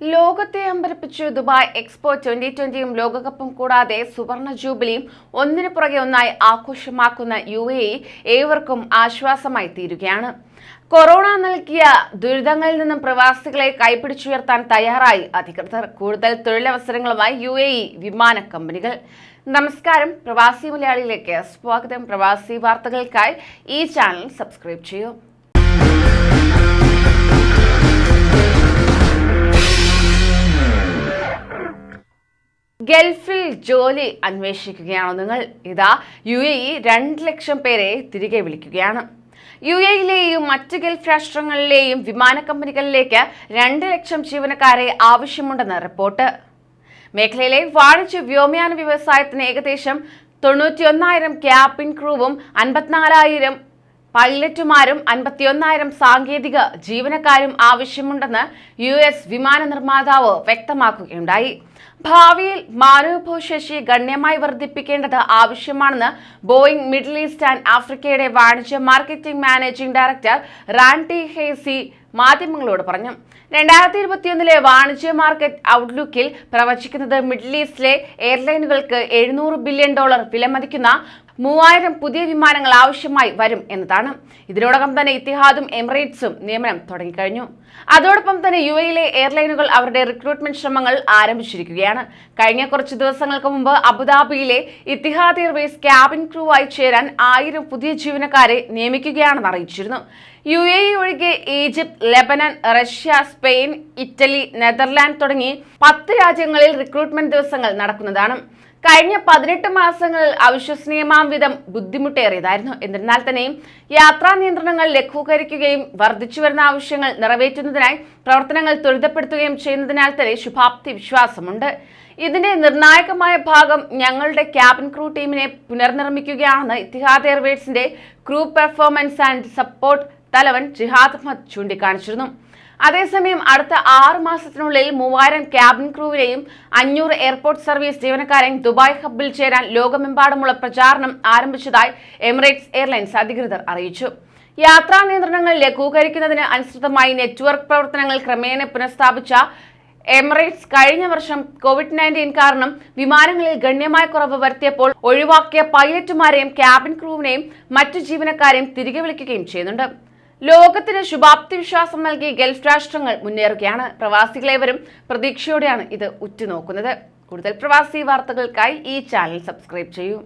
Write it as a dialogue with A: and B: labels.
A: ലോകത്തെ അമ്പരപ്പിച്ചു Dubai expo twenty ട്വന്റിയും ലോകകപ്പും കൂടാതെ സുവർണ ജൂബിലിയും ഒന്നിനു പുറകെ ഒന്നായി ആഘോഷമാക്കുന്ന യു എ ഏവർക്കും ആശ്വാസമായി തീരുകയാണ്. കൊറോണ നൽകിയ ദുരിതങ്ങളിൽ നിന്നും പ്രവാസികളെ കൈപിടിച്ചുയർത്താൻ തയ്യാറായി അധികൃതർ. കൂടുതൽ തൊഴിലവസരങ്ങളുമായി യു എ ഇ വിമാന കമ്പനികൾ. നമസ്കാരം. പ്രവാസി മലയാളിയിലേക്ക് സ്വാഗതം. പ്രവാസി വാർത്തകൾക്കായി ഈ ചാനൽ സബ്സ്ക്രൈബ് ചെയ്യൂ. ഗൾഫിൽ ജോലി അന്വേഷിക്കുകയാണോ? നിങ്ങൾ ഇതാ യു എ ഇ രണ്ട് ലക്ഷം പേരെ തിരികെ വിളിക്കുകയാണ്. യു എയിലെയും മറ്റ് ഗൾഫ് രാഷ്ട്രങ്ങളിലെയും വിമാന കമ്പനികളിലേക്ക് രണ്ട് ലക്ഷം ജീവനക്കാരെ ആവശ്യമുണ്ടെന്ന് റിപ്പോർട്ട്. മേഖലയിലെ വാണിജ്യ വ്യോമയാന വ്യവസായത്തിന് ഏകദേശം തൊണ്ണൂറ്റിയൊന്നായിരം ക്യാബിൻ ക്രൂവും അൻപത്തിനാലായിരം പൈലറ്റുമാരും അൻപത്തിയൊന്നായിരം സാങ്കേതിക ജീവനക്കാരും ആവശ്യമുണ്ടെന്ന് യു എസ് വിമാന നിർമ്മാതാവ് വ്യക്തമാക്കുകയുണ്ടായി. ഭാവിയിൽ മാനവഭൂശേഷി ഗണ്യമായി വർദ്ധിപ്പിക്കേണ്ടത് ആവശ്യമാണെന്ന് ബോയിംഗ് മിഡിൽ ഈസ്റ്റ് ആൻഡ് ആഫ്രിക്കയുടെ വാണിജ്യ മാർക്കറ്റിംഗ് മാനേജിംഗ് ഡയറക്ടർ റാൻഡി ഹേസി മാധ്യമങ്ങളോട് പറഞ്ഞു. രണ്ടായിരത്തി ഇരുപത്തിയൊന്നിലെ വാണിജ്യ മാർക്കറ്റ് ഔട്ട്ലുക്കിൽ പ്രവചിക്കുന്നത് മിഡിൽ ഈസ്റ്റിലെ എയർലൈനുകൾക്ക് എഴുന്നൂറ് ബില്യൺ ഡോളർ വിലമതിക്കുന്ന മൂവായിരം പുതിയ വിമാനങ്ങൾ ആവശ്യമായി വരും എന്നതാണ്. ഇതിനോടകം തന്നെ ഇത്തിഹാദും എമിറേറ്റ്സും നിയമനം തുടങ്ങിക്കഴിഞ്ഞു. അതോടൊപ്പം തന്നെ യു എയിലെ എയർലൈനുകൾ അവരുടെ റിക്രൂട്ട്മെന്റ് ശ്രമങ്ങൾ ആരംഭിച്ചിരിക്കുകയാണ്. കഴിഞ്ഞ കുറച്ച് ദിവസങ്ങൾക്ക് മുമ്പ് അബുദാബിയിലെ ഇത്തിഹാദ് എയർവേസ് ക്യാബിൻ ക്രൂ ആയി ചേരാൻ ആയിരം പുതിയ ജീവനക്കാരെ നിയമിക്കുകയാണെന്ന് അറിയിച്ചിരുന്നു. യു എ ഒഴികെ Egypt Lebanon Russia Spain Italy Netherland തുടങ്ങി പത്ത് രാജ്യങ്ങളിൽ റിക്രൂട്ട്മെന്റ് ദിവസങ്ങൾ നടക്കുന്നതാണ്. കഴിഞ്ഞ പതിനെട്ട് മാസങ്ങളിൽ അവിശ്വസനീയമാം വിധം ബുദ്ധിമുട്ടേറിയതായിരുന്നു. എന്നിരുന്നാൽ തന്നെയും യാത്രാ നിയന്ത്രണങ്ങൾ ലഘൂകരിക്കുകയും വർദ്ധിച്ചുവരുന്ന ആവശ്യങ്ങൾ നിറവേറ്റുന്നതിനായി പ്രവർത്തനങ്ങൾ ത്വരിതപ്പെടുത്തുകയും ചെയ്യുന്നതിനാൽ തന്നെ ശുഭാപ്തി വിശ്വാസമുണ്ട്. ഇതിന്റെ നിർണായകമായ ഭാഗം ഞങ്ങളുടെ ക്യാബിൻ ക്രൂ ടീമിനെ പുനർനിർമ്മിക്കുകയാണെന്ന് ഇത്തിഹാദ് എയർവേസിന്റെ ക്രൂ പെർഫോമൻസ് ആൻഡ് സപ്പോർട്ട് തലവൻ ജിഹാദ് അഹമ്മദ് ചൂണ്ടിക്കാണിച്ചിരുന്നു. അതേസമയം അടുത്ത ആറ് മാസത്തിനുള്ളിൽ മൂവായിരം ക്യാബിൻ ക്രൂവിനെയും അഞ്ഞൂറ് എയർപോർട്ട് സർവീസ് ജീവനക്കാരെയും ദുബായ് ഹബ്ബിൽ ചേരാൻ ലോകമെമ്പാടുമുള്ള പ്രചാരണം ആരംഭിച്ചതായി എമിറേറ്റ്സ് എയർലൈൻസ് അധികൃതർ അറിയിച്ചു. യാത്രാ നിയന്ത്രണങ്ങൾ ലഘൂകരിക്കുന്നതിന് അനുസൃതമായി നെറ്റ്വർക്ക് പ്രവർത്തനങ്ങൾ ക്രമേണ പുനഃസ്ഥാപിച്ച എമിറേറ്റ്സ് കഴിഞ്ഞ വർഷം കോവിഡ് നയന്റീൻ കാരണം വിമാനങ്ങളിൽ ഗണ്യമായ കുറവ് വരുത്തിയപ്പോൾ ഒഴിവാക്കിയ പൈലറ്റുമാരെയും ക്യാബിൻ ക്രൂവിനെയും മറ്റു ജീവനക്കാരെയും തിരികെ വിളിക്കുകയും ചെയ്യുന്നുണ്ട്. ലോകത്തിന് ശുഭാപ്തി വിശ്വാസം നൽകി ഗൾഫ് രാഷ്ട്രങ്ങൾ മുന്നേറുകയാണ്. പ്രവാസികളേവരും പ്രതീക്ഷയോടെയാണ് ഇത് ഉറ്റുനോക്കുന്നത്. കൂടുതൽ പ്രവാസി വാർത്തകൾക്കായി ഈ ചാനൽ സബ്സ്ക്രൈബ് ചെയ്യൂ.